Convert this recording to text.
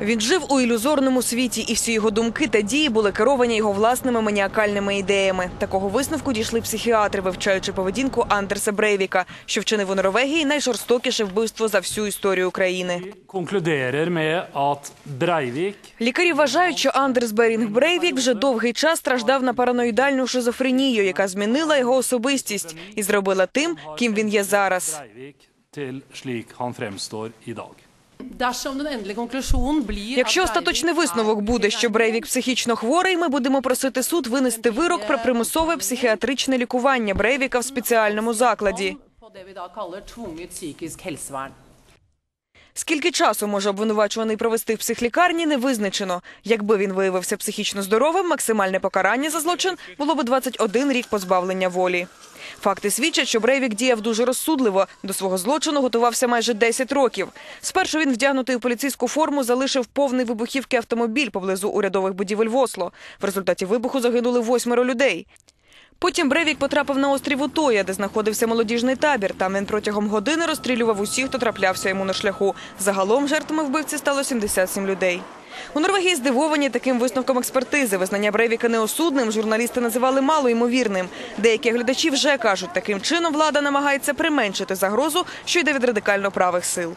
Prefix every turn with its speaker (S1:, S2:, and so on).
S1: Він жив у ілюзорному світі, і всі його думки та дії були керовані його власними маніакальними ідеями. Такого висновку дійшли психіатри, вивчаючи поведінку Андерса Брейвіка, що вчинив у Норвегії найжорстокіше вбивство за всю історію України.
S2: med
S1: Лікарі вважають, що Андерс Берінг Брейвік вже довгий час страждав на параноїдальну шизофренію, яка змінила його особистість і зробила тим, ким він є зараз.
S2: Breivik til slik han fremstår i dag.
S1: Якщо остаточний висновок буде, що Брейвік психічно хворий, ми будемо просити суд винести вирок про примусове психіатричне лікування Брейвіка в спеціальному закладі. Скільки часу може обвинувачуваний провести в психлікарні, не визначено. Якби він виявився психічно здоровим, максимальне покарання за злочин було б 21 рік позбавлення волі. Факти свідчать, що Брейвік діяв дуже розсудливо. До свого злочину готувався майже 10 років. Спершу він, вдягнутий у поліцейську форму, залишив повний вибухівки автомобіль поблизу урядових будівель в Осло. В результаті вибуху загинули восьмеро людей. Потім Брейвік потрапив на острів Утоя, де знаходився молодіжний табір. Там він протягом години розстрілював усіх, хто траплявся йому на шляху. Загалом жертвами вбивці стало 77 людей. У Норвегії здивовані таким висновком експертизи. Визнання Брейвіка неосудним журналісти називали малоймовірним. Деякі глядачі вже кажуть, таким чином влада намагається применшити загрозу, що йде від радикально правих сил.